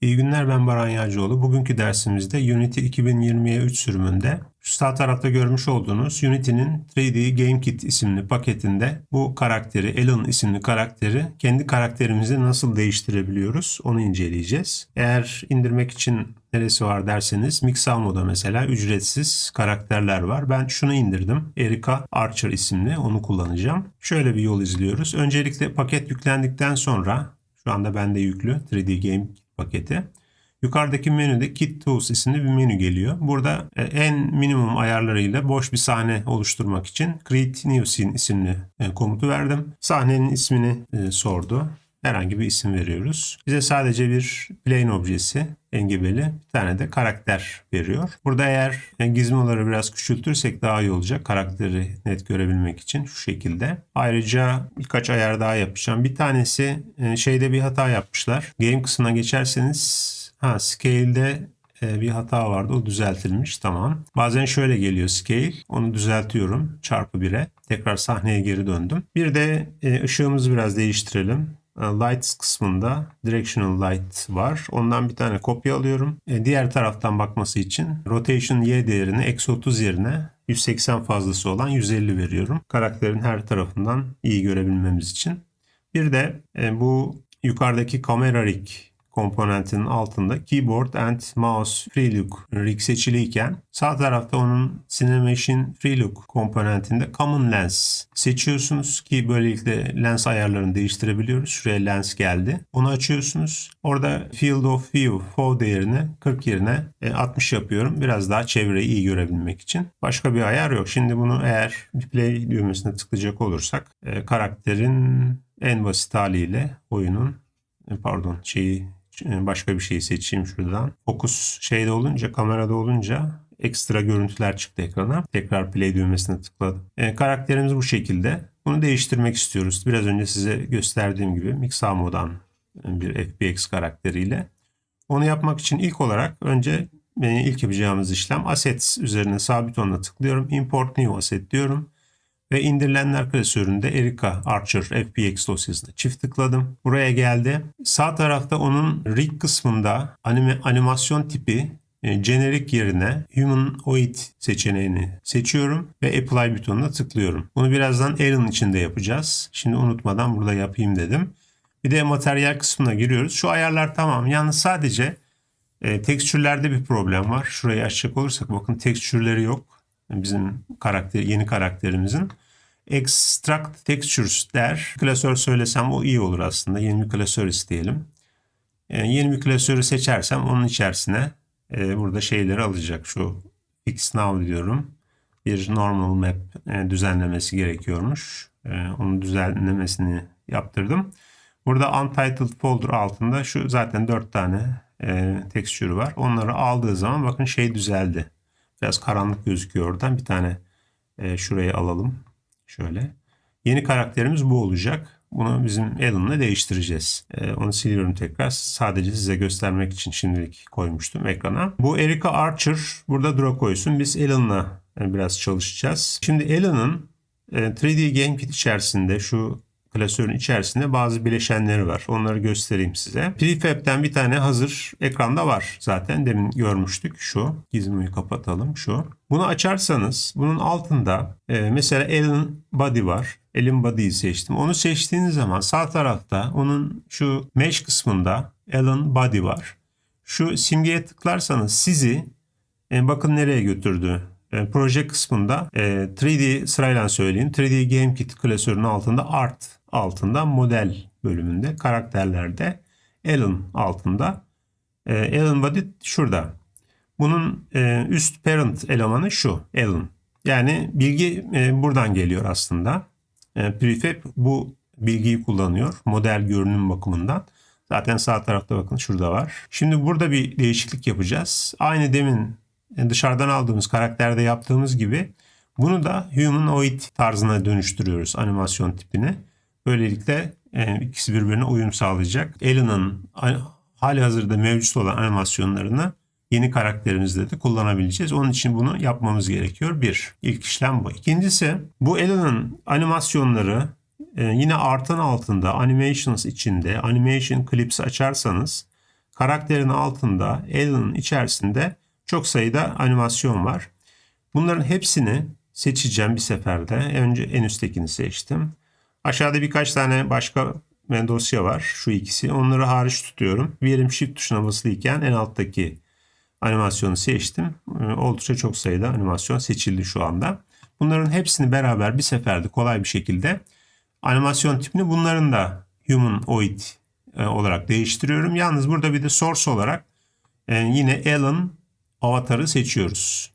İyi günler ben Baran Yağcıoğlu. Bugünkü dersimizde Unity 2020'ye 3 sürümünde şu sağ tarafta görmüş olduğunuz Unity'nin 3D Game Kit isimli paketinde bu karakteri, Alan isimli karakteri kendi karakterimizi nasıl değiştirebiliyoruz onu inceleyeceğiz. Eğer indirmek için neresi var derseniz Mixamo'da mesela ücretsiz karakterler var. Ben şunu indirdim. Erika Archer isimli onu kullanacağım. Şöyle bir yol izliyoruz. Öncelikle paket yüklendikten sonra şu anda bende yüklü 3D Game paketi. Yukarıdaki menüde Kit Tools isimli bir menü geliyor. Burada e, en minimum ayarlarıyla boş bir sahne oluşturmak için Create New Scene isimli e, komutu verdim. Sahnenin ismini e, sordu. Herhangi bir isim veriyoruz. Bize sadece bir plane objesi engebeli bir tane de karakter veriyor. Burada eğer gizmoları biraz küçültürsek daha iyi olacak karakteri net görebilmek için şu şekilde. Ayrıca birkaç ayar daha yapacağım. Bir tanesi şeyde bir hata yapmışlar. Game kısmına geçerseniz ha scale'de bir hata vardı. O düzeltilmiş. Tamam. Bazen şöyle geliyor scale. Onu düzeltiyorum. Çarpı 1'e. Tekrar sahneye geri döndüm. Bir de ışığımızı biraz değiştirelim. Lights kısmında Directional Light var. Ondan bir tane kopya alıyorum. Diğer taraftan bakması için Rotation Y değerini eksi 30 yerine 180 fazlası olan 150 veriyorum. Karakterin her tarafından iyi görebilmemiz için. Bir de bu yukarıdaki kamera rig komponentinin altında Keyboard and Mouse Free Look rig seçiliyken sağ tarafta onun Cinemation Free Look komponentinde Common Lens seçiyorsunuz ki böylelikle lens ayarlarını değiştirebiliyoruz. Şuraya lens geldi. Onu açıyorsunuz. Orada Field of View FOV değerini 40 yerine 60 yapıyorum. Biraz daha çevreyi iyi görebilmek için. Başka bir ayar yok. Şimdi bunu eğer play düğmesine tıklayacak olursak karakterin en basit haliyle oyunun pardon şeyi başka bir şey seçeyim şuradan. Fokus şeyde olunca, kamerada olunca ekstra görüntüler çıktı ekrana. Tekrar play düğmesine tıkladım. E, karakterimiz bu şekilde. Bunu değiştirmek istiyoruz. Biraz önce size gösterdiğim gibi Mixamo'dan bir FBX karakteriyle. Onu yapmak için ilk olarak önce e, ilk yapacağımız işlem Assets üzerine sabit onunla tıklıyorum. Import New Asset diyorum ve indirilenler klasöründe Erika Archer FPX dosyasına çift tıkladım. Buraya geldi. Sağ tarafta onun rig kısmında anime, animasyon tipi e, generic yerine humanoid seçeneğini seçiyorum ve apply butonuna tıklıyorum. Bunu birazdan Alan içinde yapacağız. Şimdi unutmadan burada yapayım dedim. Bir de materyal kısmına giriyoruz. Şu ayarlar tamam. Yalnız sadece e, tekstürlerde bir problem var. Şurayı açacak olursak bakın tekstürleri yok bizim karakter yeni karakterimizin. Extract Textures der. Klasör söylesem o iyi olur aslında. Yeni bir klasör isteyelim. Yani ee, yeni bir klasörü seçersem onun içerisine e, burada şeyleri alacak. Şu Fix Now diyorum. Bir normal map e, düzenlemesi gerekiyormuş. E, onun düzenlemesini yaptırdım. Burada Untitled Folder altında şu zaten 4 tane e, texture var. Onları aldığı zaman bakın şey düzeldi. Biraz karanlık gözüküyor oradan. Bir tane e, şuraya alalım. Şöyle. Yeni karakterimiz bu olacak. Bunu bizim Alan'la değiştireceğiz. E, onu siliyorum tekrar. Sadece size göstermek için şimdilik koymuştum ekrana. Bu Erika Archer burada Draco'ysun. Biz Alan'la e, biraz çalışacağız. Şimdi Alan'ın e, 3D Game Kit içerisinde şu klasörün içerisinde bazı bileşenleri var. Onları göstereyim size. Prefab'den bir tane hazır ekranda var. Zaten demin görmüştük şu. Gizmo'yu kapatalım şu. Bunu açarsanız bunun altında e, mesela Alien Body var. Alien Body'yi seçtim. Onu seçtiğiniz zaman sağ tarafta onun şu mesh kısmında Alien Body var. Şu simgeye tıklarsanız sizi e, bakın nereye götürdü. E, proje kısmında e, 3D sırayla söyleyeyim. 3D Game Kit klasörünün altında Art altında model bölümünde karakterlerde Alan altında. E, Alan body şurada. Bunun e, üst parent elemanı şu Alan. Yani bilgi e, buradan geliyor aslında. E, prefab bu bilgiyi kullanıyor model görünüm bakımından. Zaten sağ tarafta bakın şurada var. Şimdi burada bir değişiklik yapacağız. Aynı demin dışarıdan aldığımız karakterde yaptığımız gibi bunu da humanoid tarzına dönüştürüyoruz animasyon tipini. Böylelikle e, ikisi birbirine uyum sağlayacak. Alan'ın hali hazırda mevcut olan animasyonlarını yeni karakterimizde de kullanabileceğiz. Onun için bunu yapmamız gerekiyor. Bir, ilk işlem bu. İkincisi bu Alan'ın animasyonları e, yine artan altında animations içinde animation clips açarsanız karakterin altında Alan'ın içerisinde çok sayıda animasyon var. Bunların hepsini seçeceğim bir seferde. Önce en üsttekini seçtim. Aşağıda birkaç tane başka dosya var. Şu ikisi. Onları hariç tutuyorum. Elim shift tuşuna basılıyken en alttaki animasyonu seçtim. Ee, oldukça çok sayıda animasyon seçildi şu anda. Bunların hepsini beraber bir seferde kolay bir şekilde animasyon tipini bunların da humanoid e, olarak değiştiriyorum. Yalnız burada bir de source olarak e, yine Alan avatarı seçiyoruz.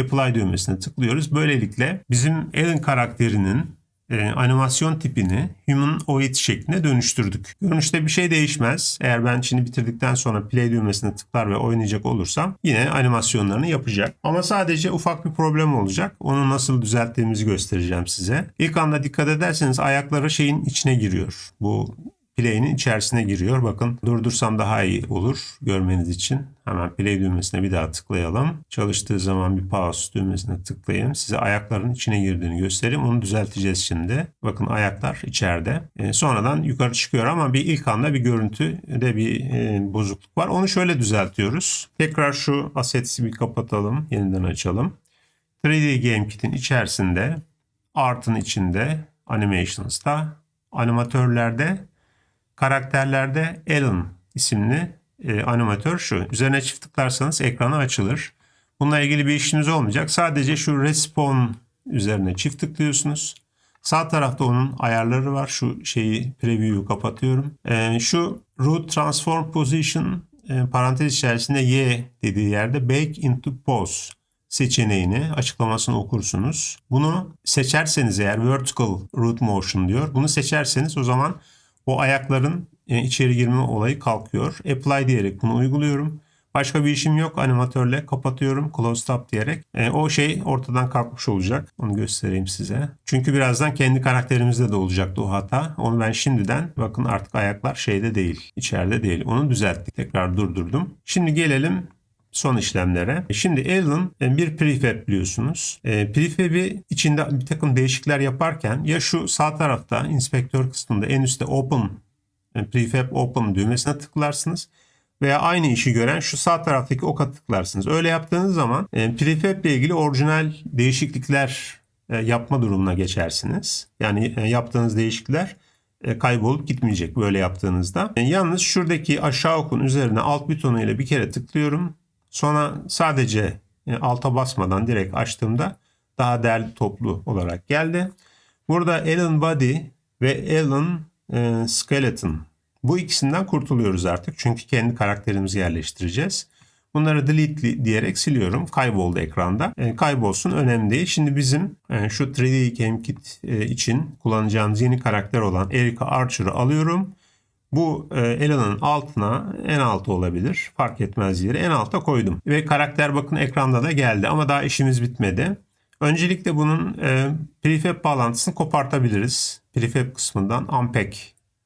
Apply düğmesine tıklıyoruz. Böylelikle bizim Alan karakterinin e, animasyon tipini humanoid şekline dönüştürdük. Görünüşte bir şey değişmez. Eğer ben şimdi bitirdikten sonra play düğmesine tıklar ve oynayacak olursam yine animasyonlarını yapacak. Ama sadece ufak bir problem olacak. Onu nasıl düzelttiğimizi göstereceğim size. İlk anda dikkat ederseniz ayakları şeyin içine giriyor. Bu play'in içerisine giriyor. Bakın durdursam daha iyi olur görmeniz için. Hemen play düğmesine bir daha tıklayalım. Çalıştığı zaman bir pause düğmesine tıklayayım. Size ayakların içine girdiğini göstereyim. Onu düzelteceğiz şimdi. Bakın ayaklar içeride. E, sonradan yukarı çıkıyor ama bir ilk anda bir görüntüde bir e, bozukluk var. Onu şöyle düzeltiyoruz. Tekrar şu assets'i bir kapatalım. Yeniden açalım. 3D Game Kit'in içerisinde Art'ın içinde Animations'ta animatörlerde Karakterlerde Alan isimli e, animatör şu. Üzerine çift tıklarsanız ekranı açılır. Bununla ilgili bir işimiz olmayacak. Sadece şu respawn üzerine çift tıklıyorsunuz. Sağ tarafta onun ayarları var. Şu şeyi preview'u kapatıyorum. E, şu root transform position e, parantez içerisinde y dediği yerde bake into pose seçeneğini açıklamasını okursunuz. Bunu seçerseniz eğer vertical root motion diyor. Bunu seçerseniz o zaman o ayakların e, içeri girme olayı kalkıyor. Apply diyerek bunu uyguluyorum. Başka bir işim yok. Animatörle kapatıyorum. Close stop diyerek. E, o şey ortadan kalkmış olacak. Onu göstereyim size. Çünkü birazdan kendi karakterimizde de olacaktı o hata. Onu ben şimdiden bakın artık ayaklar şeyde değil. içeride değil. Onu düzelttik. Tekrar durdurdum. Şimdi gelelim son işlemlere. Şimdi Alan e, bir prefab biliyorsunuz. E, prefab'i içinde bir takım değişiklikler yaparken ya şu sağ tarafta inspektör kısmında en üstte open e, prefab open düğmesine tıklarsınız veya aynı işi gören şu sağ taraftaki oka tıklarsınız. Öyle yaptığınız zaman prefab ile ilgili orijinal değişiklikler yapma durumuna geçersiniz. Yani yaptığınız değişiklikler kaybolup gitmeyecek böyle yaptığınızda. Yalnız şuradaki aşağı okun üzerine alt butonu ile bir kere tıklıyorum. Sonra sadece e, alta basmadan direkt açtığımda daha değerli toplu olarak geldi. Burada Alan Body ve Alan e, Skeleton. Bu ikisinden kurtuluyoruz artık. Çünkü kendi karakterimizi yerleştireceğiz. Bunları delete diyerek siliyorum. Kayboldu ekranda. E, kaybolsun önemli değil. Şimdi bizim e, şu 3D Game e, için kullanacağımız yeni karakter olan Erika Archer'ı alıyorum. Bu e, Ela'nın altına en altı olabilir. Fark etmez yeri. En alta koydum. Ve karakter bakın ekranda da geldi ama daha işimiz bitmedi. Öncelikle bunun e, prefab bağlantısını kopartabiliriz. Prefab kısmından unpack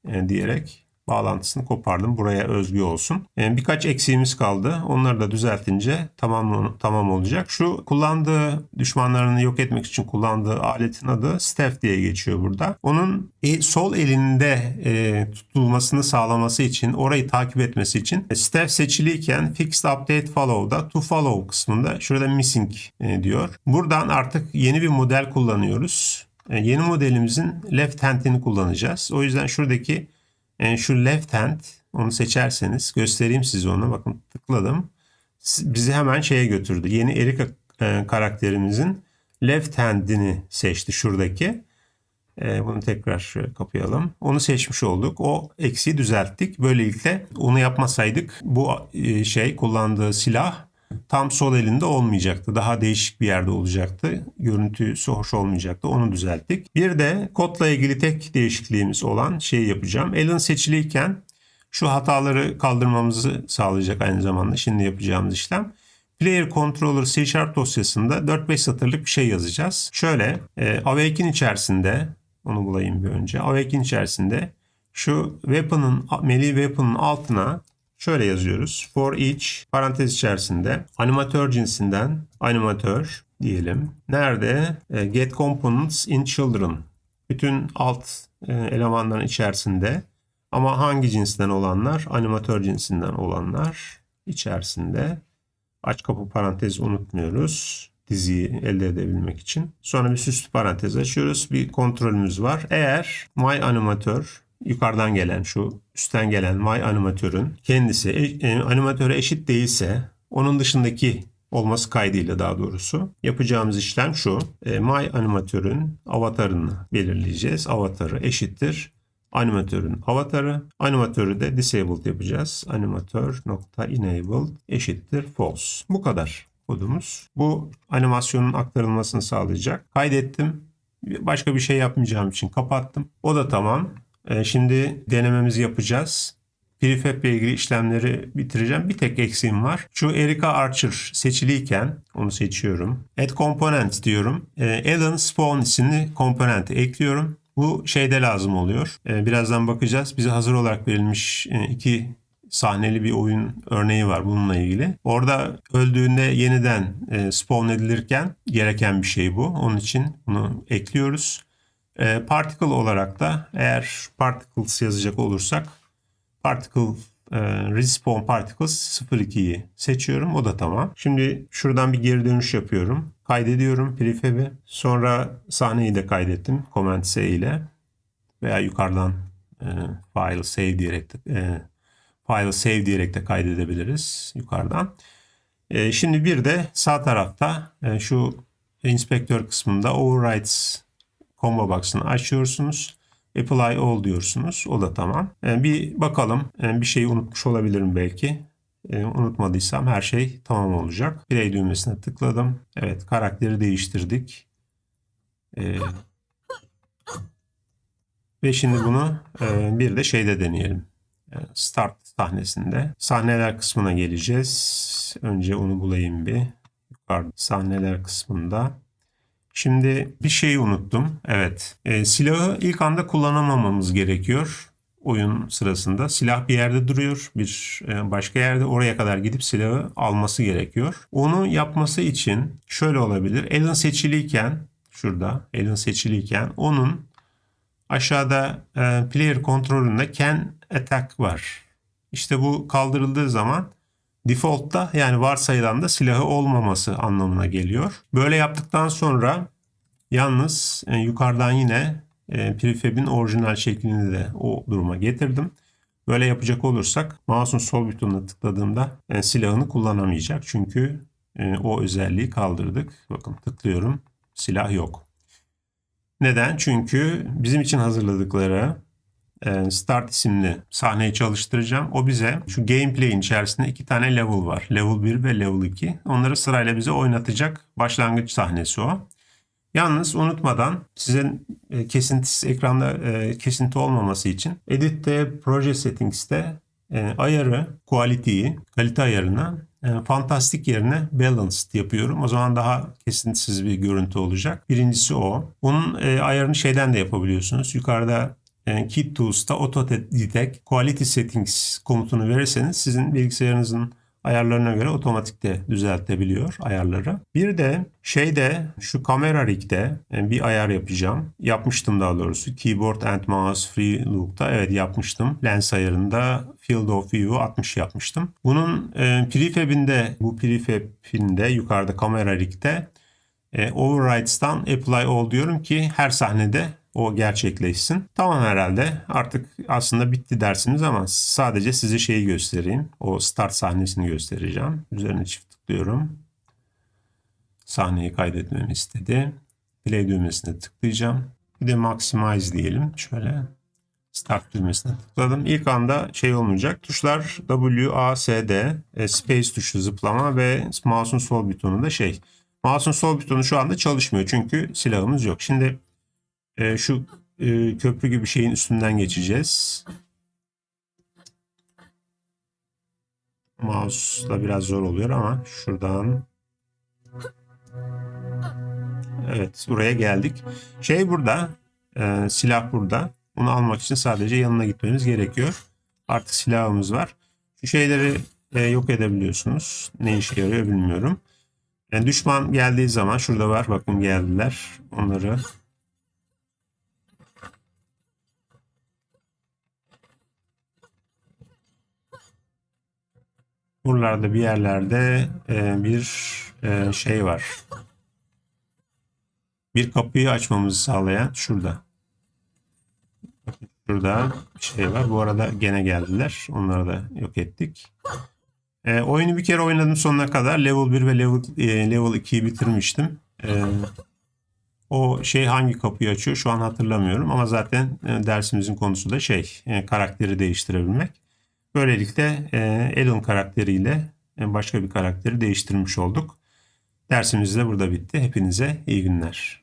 e, diyerek bağlantısını kopardım. Buraya özgü olsun. Yani birkaç eksiğimiz kaldı. Onları da düzeltince tamam tamam olacak. Şu kullandığı düşmanlarını yok etmek için kullandığı aletin adı Steph diye geçiyor burada. Onun e, sol elinde e, tutulmasını sağlaması için, orayı takip etmesi için Steph seçiliyken Fixed Update Follow'da To Follow kısmında şurada Missing e, diyor. Buradan artık yeni bir model kullanıyoruz. Yeni modelimizin left hand'ini kullanacağız. O yüzden şuradaki yani şu left hand onu seçerseniz göstereyim size onu. Bakın tıkladım. Bizi hemen şeye götürdü. Yeni Erika e, karakterimizin left hand'ini seçti şuradaki. E, bunu tekrar şöyle kapayalım. Onu seçmiş olduk. O eksiği düzelttik. Böylelikle onu yapmasaydık bu e, şey kullandığı silah tam sol elinde olmayacaktı. Daha değişik bir yerde olacaktı. Görüntüsü hoş olmayacaktı. Onu düzelttik. Bir de kodla ilgili tek değişikliğimiz olan şeyi yapacağım. Alan seçiliyken şu hataları kaldırmamızı sağlayacak aynı zamanda şimdi yapacağımız işlem. Player Controller C Sharp dosyasında 4-5 satırlık bir şey yazacağız. Şöyle e, Awake'in içerisinde onu bulayım bir önce. Awake'in içerisinde şu weapon'ın melee weapon'ın altına Şöyle yazıyoruz. For each parantez içerisinde animatör cinsinden animatör diyelim. Nerede? E, get components in children. Bütün alt e, elemanların içerisinde Ama hangi cinsten olanlar? Animatör cinsinden olanlar içerisinde. Aç kapı parantezi unutmuyoruz. Diziyi elde edebilmek için. Sonra bir süslü parantez açıyoruz. Bir kontrolümüz var. Eğer My Animatör yukarıdan gelen şu üstten gelen My Animatör'ün kendisi e, e, animatöre eşit değilse onun dışındaki olması kaydıyla daha doğrusu yapacağımız işlem şu. E, My Animatör'ün avatarını belirleyeceğiz. Avatarı eşittir animatörün avatarı. Animatörü de disabled yapacağız. Animatör.enabled eşittir false. Bu kadar kodumuz. Bu animasyonun aktarılmasını sağlayacak. Kaydettim. Başka bir şey yapmayacağım için kapattım. O da tamam. Ee, şimdi denememizi yapacağız. Prefab ile ilgili işlemleri bitireceğim. Bir tek eksiğim var. Şu Erika Archer seçiliyken onu seçiyorum. Add component diyorum. Ee, Alan Spawn isimli komponenti ekliyorum. Bu şeyde lazım oluyor. Ee, birazdan bakacağız. Bize hazır olarak verilmiş e, iki sahneli bir oyun örneği var bununla ilgili. Orada öldüğünde yeniden e, spawn edilirken gereken bir şey bu. Onun için bunu ekliyoruz. E, particle olarak da eğer particles yazacak olursak particle e, respawn particles 02'yi seçiyorum. O da tamam. Şimdi şuradan bir geri dönüş yapıyorum. Kaydediyorum prefab'i. Sonra sahneyi de kaydettim. Command S ile veya yukarıdan e, file save diyerek de, e, file save diyerek de kaydedebiliriz yukarıdan. E, şimdi bir de sağ tarafta e, şu inspektör kısmında overrides combo box'ını açıyorsunuz. Apply all diyorsunuz. O da tamam. E, bir bakalım. E, bir şeyi unutmuş olabilirim belki. E, unutmadıysam her şey tamam olacak. Play düğmesine tıkladım. Evet karakteri değiştirdik. Ve şimdi bunu bir de şeyde deneyelim. Start sahnesinde. Sahneler kısmına geleceğiz. Önce onu bulayım bir. Yukarıda sahneler kısmında. Şimdi bir şeyi unuttum. Evet. E, silahı ilk anda kullanamamamız gerekiyor oyun sırasında. Silah bir yerde duruyor. Bir e, başka yerde oraya kadar gidip silahı alması gerekiyor. Onu yapması için şöyle olabilir. Alan seçiliyken şurada Alan seçiliyken onun aşağıda e, player kontrolünde can attack var. İşte bu kaldırıldığı zaman default'ta yani varsayılan da silahı olmaması anlamına geliyor. Böyle yaptıktan sonra yalnız e, yukarıdan yine e, prefab'in orijinal şeklini de o duruma getirdim. Böyle yapacak olursak mouse'un sol butonuna tıkladığımda e, silahını kullanamayacak. Çünkü e, o özelliği kaldırdık. Bakın tıklıyorum silah yok. Neden? Çünkü bizim için hazırladıkları Start isimli sahneyi çalıştıracağım. O bize şu gameplay'in içerisinde iki tane level var. Level 1 ve level 2. Onları sırayla bize oynatacak başlangıç sahnesi o. Yalnız unutmadan sizin e, kesintisiz ekranda e, kesinti olmaması için Edit'te Proje Settings'te e, ayarı, quality'yi, kalite ayarına e, fantastik yerine balanced yapıyorum. O zaman daha kesintisiz bir görüntü olacak. Birincisi o. Bunun e, ayarını şeyden de yapabiliyorsunuz. Yukarıda Kit Tools'ta Auto Detect Quality Settings komutunu verirseniz sizin bilgisayarınızın ayarlarına göre otomatikte düzeltebiliyor ayarları. Bir de şeyde şu kamera rig'de bir ayar yapacağım. Yapmıştım daha doğrusu. Keyboard and Mouse Free Look'ta evet yapmıştım. Lens ayarında Field of View'u 60 yapmıştım. Bunun e, prefab'inde bu prefab'inde yukarıda kamera rig'de e, overrides'tan apply all diyorum ki her sahnede o gerçekleşsin. Tamam herhalde artık aslında bitti dersiniz ama sadece size şeyi göstereyim. O start sahnesini göstereceğim. Üzerine çift tıklıyorum. Sahneyi kaydetmemi istedi. Play düğmesine tıklayacağım. Bir de maximize diyelim. Şöyle start düğmesine tıkladım. İlk anda şey olmayacak. Tuşlar W, A, S, D, e, space tuşu zıplama ve mouse'un sol butonu da şey. Mouse'un sol butonu şu anda çalışmıyor çünkü silahımız yok. Şimdi e, şu e, köprü gibi şeyin üstünden geçeceğiz. Mouse'la biraz zor oluyor ama şuradan Evet buraya geldik. Şey burada e, silah burada. Bunu almak için sadece yanına gitmemiz gerekiyor. Artık silahımız var. Şu şeyleri e, yok edebiliyorsunuz. Ne işe yarıyor bilmiyorum. Yani düşman geldiği zaman şurada var bakın geldiler. Onları Buralarda bir yerlerde e, bir e, şey var. Bir kapıyı açmamızı sağlayan şurada. Şurada bir şey var. Bu arada gene geldiler. Onları da yok ettik. E, oyunu bir kere oynadım sonuna kadar. Level 1 ve level, e, level 2'yi bitirmiştim. E, o şey hangi kapıyı açıyor şu an hatırlamıyorum. Ama zaten e, dersimizin konusu da şey e, karakteri değiştirebilmek. Böylelikle e, Alan karakteriyle e, başka bir karakteri değiştirmiş olduk. Dersimiz de burada bitti. Hepinize iyi günler.